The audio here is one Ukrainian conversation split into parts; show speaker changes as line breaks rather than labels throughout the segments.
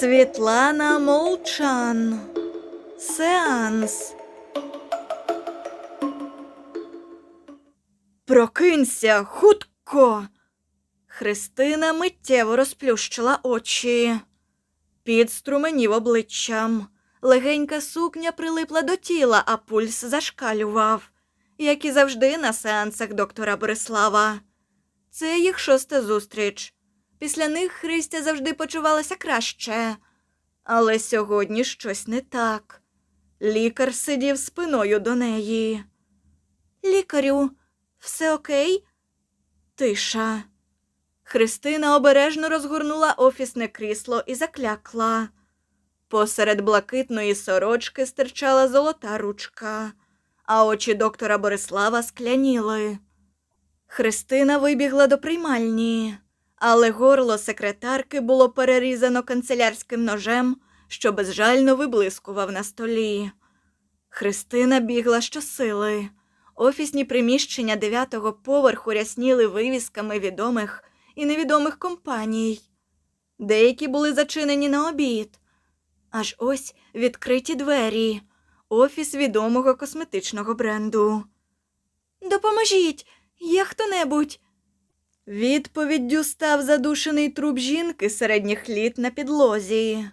Світлана Молчан. Сеанс. Прокинься хутко. Христина миттєво розплющила очі. Під струменів обличчям. Легенька сукня прилипла до тіла, а пульс зашкалював, як і завжди на сеансах доктора Борислава. Це їх шоста зустріч. Після них Христя завжди почувалася краще. Але сьогодні щось не так. Лікар сидів спиною до неї. Лікарю, все окей? Тиша. Христина обережно розгорнула офісне крісло і заклякла. Посеред блакитної сорочки стирчала золота ручка, а очі доктора Борислава скляніли. Христина вибігла до приймальні, але горло секретарки було перерізано канцелярським ножем, що безжально виблискував на столі. Христина бігла щосили. Офісні приміщення дев'ятого поверху рясніли вивісками відомих і невідомих компаній. Деякі були зачинені на обід. Аж ось відкриті двері, офіс відомого косметичного бренду. Допоможіть, є хто-небудь. Відповіддю став задушений труп жінки середніх літ на підлозі.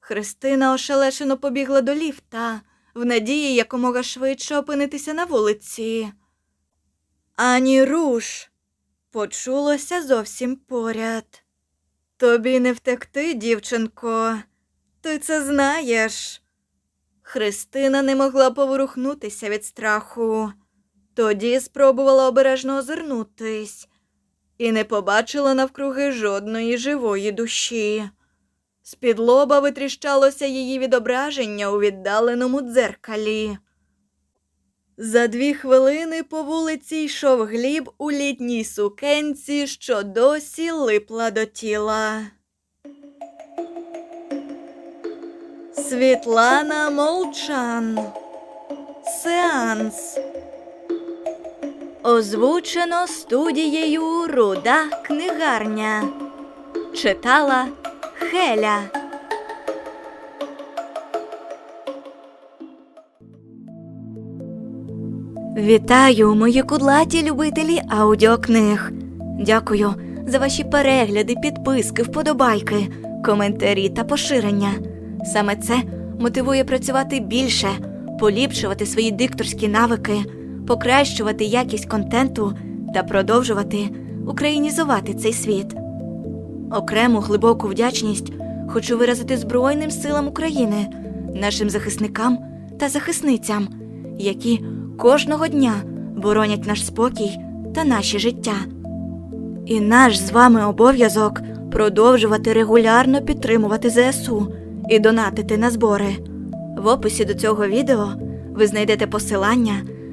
Христина ошелешено побігла до ліфта, в надії якомога швидше опинитися на вулиці. Ані руш почулося зовсім поряд. Тобі не втекти, дівчинко, ти це знаєш. Христина не могла поворухнутися від страху. Тоді спробувала обережно озирнутись і не побачила навкруги жодної живої душі. З-під витріщалося її відображення у віддаленому дзеркалі. За дві хвилини по вулиці йшов гліб у літній сукенці, що досі липла до тіла. Світлана Молчан. Сеанс. Озвучено студією Руда книгарня. Читала Хеля. Вітаю, мої кудлаті любителі аудіокниг. Дякую за ваші перегляди, підписки, вподобайки, коментарі та поширення. Саме це мотивує працювати більше, поліпшувати свої дикторські навики, покращувати якість контенту та продовжувати українізувати цей світ. Окрему глибоку вдячність хочу виразити Збройним силам України, нашим захисникам та захисницям, які кожного дня боронять наш спокій та наші життя. І наш з вами обов'язок продовжувати регулярно підтримувати ЗСУ і донатити на збори. В описі до цього відео ви знайдете посилання